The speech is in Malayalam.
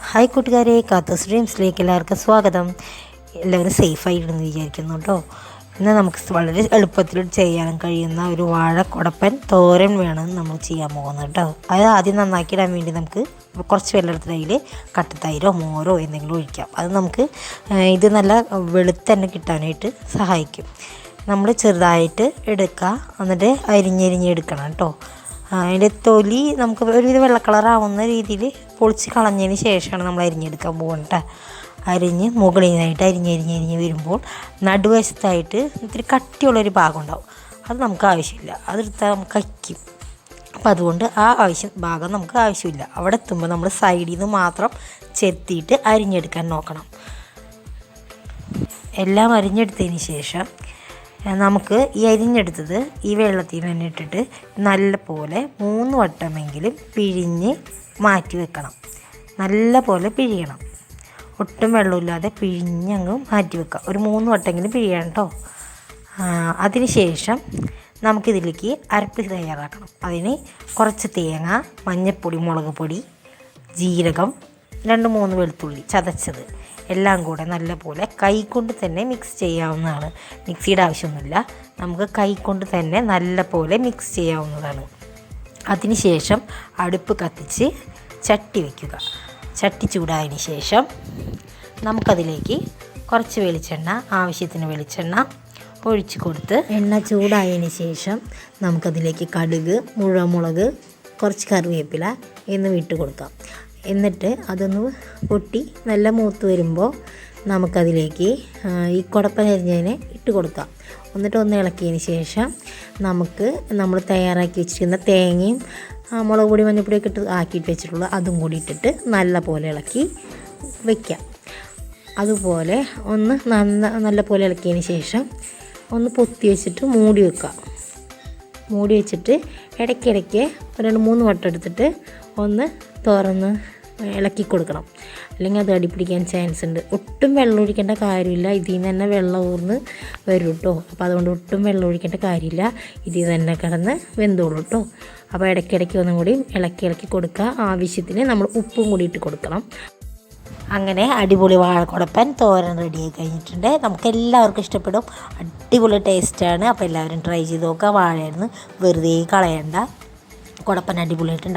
ഹായ് കൂട്ടുകാരെ കാത്തോസ് ഡ്രീംസിലേക്ക് എല്ലാവർക്കും സ്വാഗതം. എല്ലാവരും സേഫായിട്ടെന്ന് വിചാരിക്കുന്നു കേട്ടോ. ഇന്ന് നമുക്ക് വളരെ എളുപ്പത്തിൽ ചെയ്യാൻ കഴിയുന്ന ഒരു വാഴക്കുടപ്പൻ തോരൻ വേണം നമ്മൾ ചെയ്യാൻ പോകുന്നത് കേട്ടോ. അത് ആദ്യം നന്നാക്കിയിടാൻ വേണ്ടി നമുക്ക് കുറച്ച് വെള്ളത്തിൽ അതിൽ കട്ടത്തൈരോ മോരോ എന്തെങ്കിലും ഒഴിക്കാം. അത് നമുക്ക് ഇത് നല്ല വെളുത്തന്നെ കിട്ടാനായിട്ട് സഹായിക്കും. നമ്മൾ ചെറുതായിട്ട് എടുക്കുക. എന്നിട്ട് അരിഞ്ഞരിഞ്ഞെടുക്കണം കേട്ടോ. അതിന്റെ തൊലി നമുക്ക് ഒരുവിധം വെള്ള കളറാവുന്ന രീതിയിൽ പൊളിച്ച് കളഞ്ഞതിന് ശേഷമാണ് നമ്മൾ അരിഞ്ഞെടുക്കാൻ കേട്ടോ അരിഞ്ഞ് മുകളിൽ നിന്നായിട്ട് അരിഞ്ഞരിഞ്ഞ് അരിഞ്ഞ് വരുമ്പോൾ നടുവശത്തായിട്ട് ഇത്തിരി കട്ടിയുള്ളൊരു ഭാഗം ഉണ്ടാവും അത് നമുക്ക് ആവശ്യമില്ല. അതെടുത്താൽ നമുക്ക് കയ്ക്കും. അപ്പോൾ അതുകൊണ്ട് ആ ആവശ്യം ഭാഗം നമുക്ക് ആവശ്യമില്ല. അവിടെ എത്തുമ്പോൾ നമ്മൾ സൈഡിൽ നിന്ന് മാത്രം ചെത്തിയിട്ട് അരിഞ്ഞെടുക്കാൻ നോക്കണം. എല്ലാം അരിഞ്ഞെടുത്തതിന് ശേഷം നമുക്ക് ഈ അരിഞ്ഞെടുത്തത് ഈ വെള്ളത്തിൽ തന്നെ ഇട്ടിട്ട് നല്ല പോലെ മൂന്ന് വട്ടമെങ്കിലും പിഴിഞ്ഞ് മാറ്റി വെക്കണം. നല്ലപോലെ പിഴിയണം. ഒട്ടും വെള്ളമില്ലാതെ പിഴിഞ്ഞങ്ങ് മാറ്റി വെക്കുക ഒരു മൂന്ന് വട്ടമെങ്കിലും പിഴിയണം കേട്ടോ. അതിന് ശേഷം നമുക്കിതിലേക്ക് അരപ്പ് തയ്യാറാക്കണം. അതിന് കുറച്ച് തേങ്ങ മഞ്ഞൾപ്പൊടി മുളക് പൊടി ജീരകം രണ്ട് മൂന്ന് വെളുത്തുള്ളി ചതച്ചത്. എല്ലാം കൂടെ നല്ലപോലെ കൈകൊണ്ട് തന്നെ മിക്സ് ചെയ്യാവുന്നതാണ്. മിക്സിയുടെ ആവശ്യമൊന്നുമില്ല. നമുക്ക് കൈകൊണ്ട് തന്നെ നല്ലപോലെ മിക്സ് ചെയ്യാവുന്നതാണ്. അതിനുശേഷം അടുപ്പ് കത്തിച്ച് ചട്ടി വയ്ക്കുക ചട്ടി ചൂടായതിന് ശേഷം നമുക്കതിലേക്ക് കുറച്ച് വെളിച്ചെണ്ണ ആവശ്യത്തിന് വെളിച്ചെണ്ണ ഒഴിച്ച് കൊടുത്ത് എണ്ണ ചൂടായതിന് ശേഷം നമുക്കതിലേക്ക് കടുക് മുഴമുളക് കുറച്ച് കറിവേപ്പില എന്നിവ ഇട്ട് കൊടുക്കാം. എന്നിട്ട് അതൊന്ന് പൊട്ടി നല്ല മൂത്ത് വരുമ്പോൾ നമുക്കതിലേക്ക് ഈ കുടപ്പ ഇട്ട് കൊടുക്കാം. എന്നിട്ട് ഒന്ന് ഇളക്കിയതിന് ശേഷം നമുക്ക് നമ്മൾ തയ്യാറാക്കി വെച്ചിരിക്കുന്ന തേങ്ങയും മുളക് പൊടി മഞ്ഞൾപ്പൊടിയൊക്കെ ഇട്ട് ആക്കിയിട്ട് വെച്ചിട്ടുള്ള അതും കൂടി ഇട്ടിട്ട് നല്ല പോലെ ഇളക്കി വയ്ക്കാം അതുപോലെ ഒന്ന് നന്ന നല്ല പോലെ ഇളക്കിയതിന് ശേഷം ഒന്ന് പൊത്തി വെച്ചിട്ട് മൂടി വെക്കുക മൂടി വെച്ചിട്ട് ഇടയ്ക്കിടയ്ക്ക് രണ്ട് മൂന്ന് വട്ടം എടുത്തിട്ട് ഒന്ന് തുറന്ന് ഇളക്കി കൊടുക്കണം. അല്ലെങ്കിൽ അത് അടിപിടിക്കാൻ ചാൻസ് ഉണ്ട്. ഒട്ടും വെള്ളം ഒഴിക്കേണ്ട കാര്യമില്ല. ഇതിൽ നിന്ന് തന്നെ വെള്ളം ഊർന്ന് വരും കേട്ടോ അപ്പോൾ അതുകൊണ്ട് ഒട്ടും വെള്ളം ഒഴിക്കേണ്ട കാര്യമില്ല. ഇതിൽ തന്നെ കിടന്ന് വെന്തോളൂ കേട്ടോ അപ്പോൾ ഇടയ്ക്കിടയ്ക്ക് ഒന്നും കൂടി ഇളക്കി ഇളക്കി കൊടുക്കുക. ആവശ്യത്തിന് നമ്മൾ ഉപ്പും കൂടി ഇട്ട് കൊടുക്കണം. അങ്ങനെ അടിപൊളി വാഴക്കുടപ്പൻ തോരൻ റെഡിയായി കഴിഞ്ഞിട്ടുണ്ട്. നമുക്ക് എല്ലാവർക്കും ഇഷ്ടപ്പെടും. അടിപൊളി ടേസ്റ്റാണ്. അപ്പോൾ എല്ലാവരും ട്രൈ ചെയ്ത് നോക്കുക. വാഴയായിരുന്നു. വെറുതെ കളയണ്ട. കുടപ്പൻ അടിപൊളിയായിട്ടുണ്ട്.